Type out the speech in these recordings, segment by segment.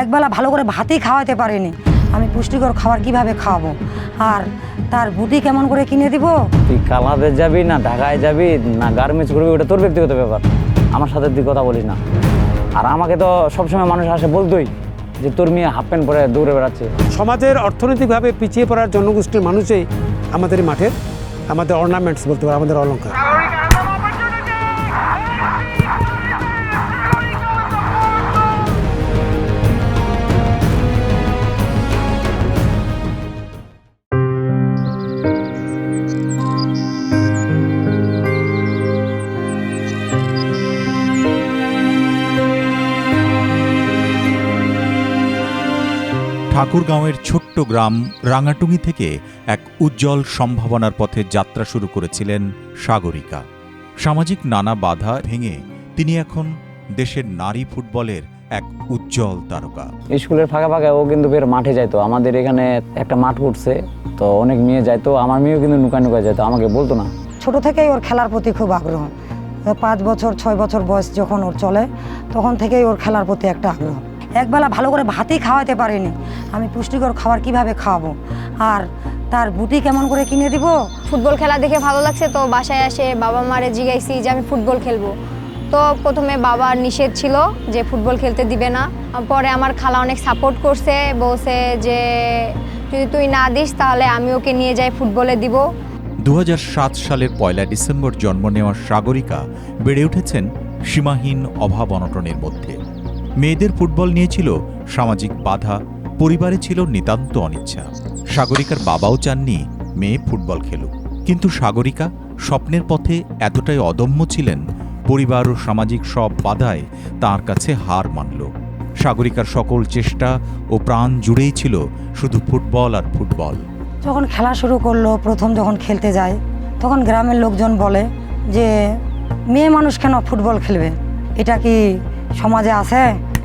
একবেলা ভালো করে ভাতই খাওয়াতে পারিনি। আমি পুষ্টিকর খাবার কীভাবে খাওয়াবো? আর তার বুটি কেমন করে কিনে দিব? তুই কালাবে যাবি না ঢাকায় যাবি না গার্মেন্টস করবি ওটা তোর ব্যক্তিগত ব্যাপার। আমার সাথে তুই কথা বলিস না। আর আমাকে তো সবসময় মানুষ আসে বলতোই যে তোর মেয়ে হাফ প্যান্ট পরে দৌড়ে বেড়াচ্ছে। সমাজের অর্থনৈতিকভাবে পিছিয়ে পড়ার জনগোষ্ঠীর মানুষই আমাদের মাঠের আমাদের অর্নামেন্টস বলতে পারে আমাদের অলঙ্কার ঠাকুরগাঁওয়ের ছোট্ট গ্রাম রাঙাটুঙ্গি থেকে এক উজ্জ্বল সম্ভাবনার পথে যাত্রা শুরু করেছিলেন সাগরিকা। সামাজিক নানা বাধা ভেঙে তিনি এখন দেশের নারী ফুটবলের এক উজ্জ্বল তারকা। স্কুলের ফাঁকা ফাঁকা ও কিন্তু বের মাঠে যাইতো। আমাদের এখানে একটা মাঠ করছে তো অনেক মেয়ে যাইতো আমার মেয়েও কিন্তু নুকা নুকা যেত আমাকে বলতো না। ছোট থেকেই ওর খেলার প্রতি খুব আগ্রহ। পাঁচ বছর ছয় বছর বয়স যখন ওর চলে তখন থেকেই ওর খেলার প্রতি একটা আগ্রহ। একবেলা ভালো করে ভাতই খাওয়াতে পারিনি। আমি পুষ্টিকর খাবার কীভাবে খাওয়াবো? আর তার বুটি কেমন করে কিনে দিব? ফুটবল খেলা দেখে ভালো লাগছে তো বাসায় এসে বাবা মারে জিগাইছি যে আমি ফুটবল খেলব। তো প্রথমে বাবার নিষেধ ছিল যে ফুটবল খেলতে দিবে না। পরে আমার খালা অনেক সাপোর্ট করছে বলছে যে যদি তুই না দিস তাহলে আমি ওকে নিয়ে যাই ফুটবলে দিব। দু হাজার সাত সালের পয়লা ডিসেম্বর জন্ম নেওয়া সাগরিকা বেড়ে উঠেছেন সীমাহীন অভাব অনটনের মধ্যে। মেয়েদের ফুটবল নিয়েছিল সামাজিক বাধা, পরিবারে ছিল নিতান্ত অনিচ্ছা। সাগরিকার বাবাও চাননি মেয়ে ফুটবল খেলুক। কিন্তু সাগরিকা স্বপ্নের পথে এতটাই অদম্য ছিলেন, পরিবার ও সামাজিক সব বাধায় তার কাছে হার মানল। সাগরিকার সকল চেষ্টা ও প্রাণ জুড়েই ছিল শুধু ফুটবল আর ফুটবল। যখন খেলা শুরু করল, প্রথম যখন খেলতে যায়, তখন গ্রামের লোকজন বলে যে, মেয়ে মানুষ কেন ফুটবল খেলবে? এটা কি সমাজে আছে?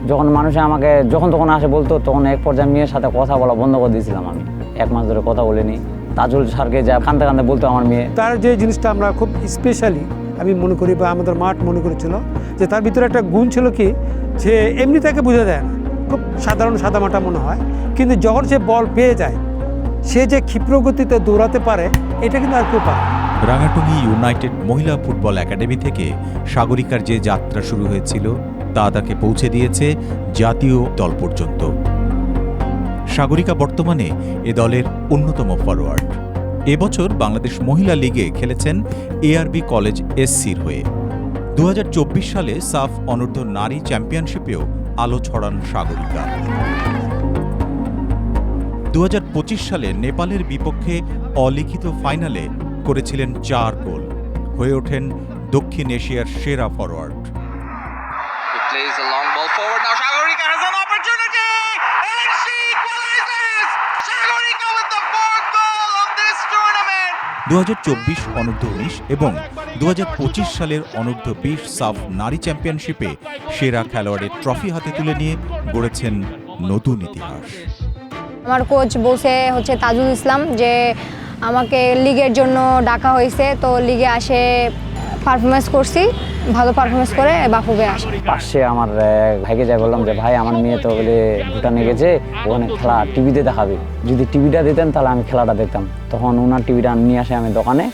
যখন মানুষে আমাকে যখন তখন আসে বলতো তখন এক পর্যায়ে মেয়ের সাথে কথা বলা বন্ধ করে দিয়েছিলাম আমি। এক মাস ধরে কথা বলিনি। তাজুল স্যারকে যা কান্দতে কান্দতে বলতো আমার মেয়ে। তার যে জিনিসটা আমরা খুব স্পেশালি আমি মনে করি বা আমাদের মাঠ মনে করেছিল যে তার ভিতরে একটা গুণ ছিল কি যে এমনি তাকে বোঝা যায় না। খুব সাধারণ সাদামাটা মনে হয়। কিন্তু যখন সে বল পেয়ে যায় সে যে ক্ষিপ্রগতিতে দৌড়াতে পারে এটা কিন্তু আর কেউ পারে রাঙাটুঙ্গি ইউনাইটেড মহিলা ফুটবল একাডেমি থেকে সাগরিকার যে যাত্রা শুরু হয়েছিল তা তাকে পৌঁছে দিয়েছে জাতীয় দল পর্যন্ত। সাগরিকা বর্তমানে এ দলের অন্যতম ফরোয়ার্ড। এবছর বাংলাদেশ মহিলা লিগে খেলেছেন এআরবি কলেজ এসসির হয়ে। দু হাজার চব্বিশ সালে সাফ অনূর্ধ্ব নারী চ্যাম্পিয়নশিপেও আলো ছড়ান সাগরিকা। দু হাজার পঁচিশ সালে নেপালের বিপক্ষে অলিখিত ফাইনালে করেছিলেন চার গোল। হয়ে ওঠেন দক্ষিণ এশিয়ার সেরা forward. Plays a long ball forward. Now Shagorika has an opportunity! And she equalizes! Shagorika with the fourth goal of this tournament! দু অনূর্ধ্ব উনিশ এবং দু হাজার পঁচিশ সালের অনূর্ধ্ব বিশ সাফ নারী চ্যাম্পিয়নশিপে সেরা খেলোয়াড়ের ট্রফি হাতে তুলে নিয়ে গড়েছেন নতুন ইতিহাস আমার কোচ বলছে হচ্ছে তাজুল ইসলাম যে আমাকে লিগের জন্য ডাকা হয়েছে তো লিগে আসে পারফরমেন্স করছি ভালো পারফরমেন্স করে বাফুবে আসে। পাশে আমার ভাইকে যাই বললাম যে ভাই আমার মেয়ে তো বলে ভুটানে গেছে ওখানে খেলা টিভিতে দেখাবে। যদি টিভিটা দিতেন তাহলে আমি খেলাটা দেখতাম। তখন ওনার টিভিটা নিয়ে আসে আমি দোকানে।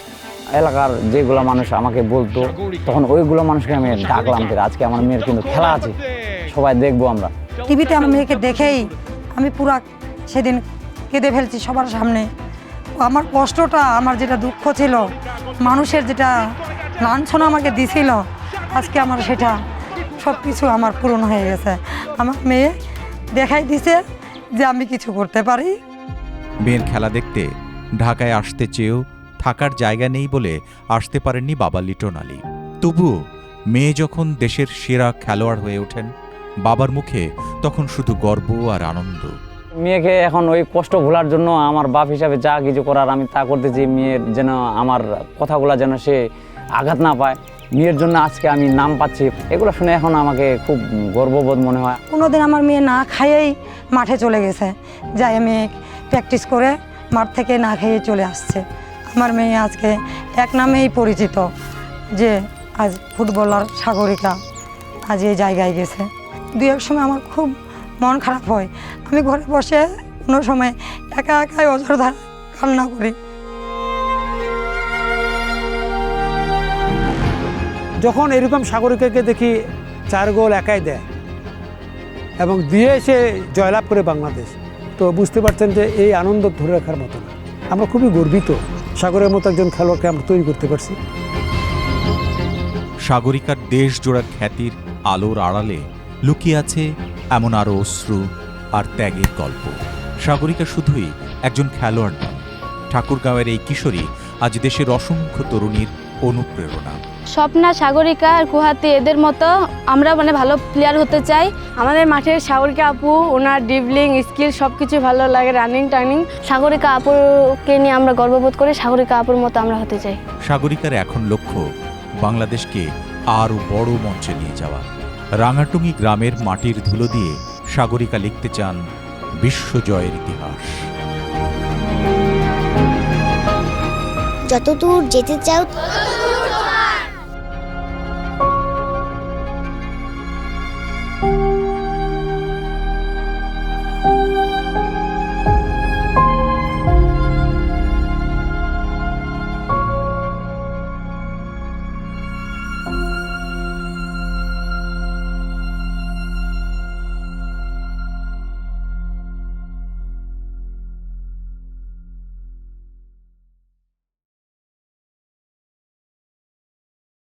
এলাকার যেগুলো মানুষ আমাকে বলতো তখন ওইগুলো মানুষকে আমি ডাকলাম যে আজকে আমার মেয়ের কিন্তু খেলা আছে সবাই দেখব আমরা। টিভিতে আমার মেয়েকে দেখেই আমি পুরা সেদিন কেঁদে ফেলছি সবার সামনে। আমার কষ্টটা, আমার যেটা দুঃখ ছিল, মানুষের যেটা লাঞ্ছনা আমাকে দিছিল, আজকে আমার সেটা সব কিছু আমার পূরণ হয়ে গেছে। আমার মেয়ে দেখাই দিছে যে আমি কিছু করতে পারি। মেয়ের খেলা দেখতে, ঢাকায় আসতে চেয়েও থাকার জায়গা নেই বলে আসতে পারেননি বাবা লিটন আলী। তবুও মেয়ে যখন দেশের সেরা খেলোয়াড় হয়ে ওঠেন, বাবার মুখে তখন শুধু গর্ব আর আনন্দ। মেয়েকে এখন ওই কষ্ট ভোলার জন্য আমার বাপ হিসাবে যা কিছু করার আমি তা করতেছি মেয়ের যেন আমার কথাগুলো যেন সে আঘাত না পায়। মেয়ের জন্য আজকে আমি নাম পাচ্ছি। এগুলো শুনে এখন আমাকে খুব গর্ববোধ মনে হয়। কোনোদিন আমার মেয়ে না খাইয়েই মাঠে চলে গেছে। যাই মেয়ে প্র্যাকটিস করে মাঠ থেকে না খেয়ে চলে আসছে। আমার মেয়ে আজকে এক নামেই পরিচিত যে আজ ফুটবলার সাগরিকা আজ এই জায়গায় গেছে। দু এক সময় আমার খুব মন খারাপ হয়। আমি ঘরে বসে কোনো সময় একা একাই অযথা কান্না করি। যখন এরকম সাগরিকাকে দেখি চার গোল একাই দেয় এবং দিয়ে সে জয়লাভ করে বাংলাদেশ তো বুঝতে পারছেন যে এই আনন্দ ধরে রাখার মতো না। আমরা খুবই গর্বিত সাগরের মতো একজন খেলোয়াড়কে আমরা তৈরি করতে পারছি। সাগরিকার দেশ জোড়া খ্যাতির আলোর আড়ালে লুকিয়ে আছে এমন আরও অশ্রু আর ত্যাগের গল্প। সাগরিকা শুধুই একজন খেলোয়াড় নন। ঠাকুরগাঁওয়ের এই কিশোরী আজ দেশের অসংখ্য তরুণীর অনুপ্রেরণা। স্বপ্না সাগরিকা আর কুহাতি এদের মতো আমরা মানে ভালো প্লেয়ার হতে চাই। আমাদের মাঠের সাগরিকা আপু ওনার ডিবলিং স্কিল সব কিছু ভালো লাগে রানিং টার্নিং সাগরিকা আপুকে নিয়ে আমরা গর্ববোধ করি সাগরিকা আপুর মতো আমরা হতে চাই। সাগরিকার এখন লক্ষ্য বাংলাদেশকে আরও বড় মঞ্চে নিয়ে যাওয়া। রাঙাটুঙ্গি গ্রামের মাটির ধুলো দিয়ে সাগরিকা লিখতে চান বিশ্বজয়ের ইতিহাস। যতদূর যেতে চাও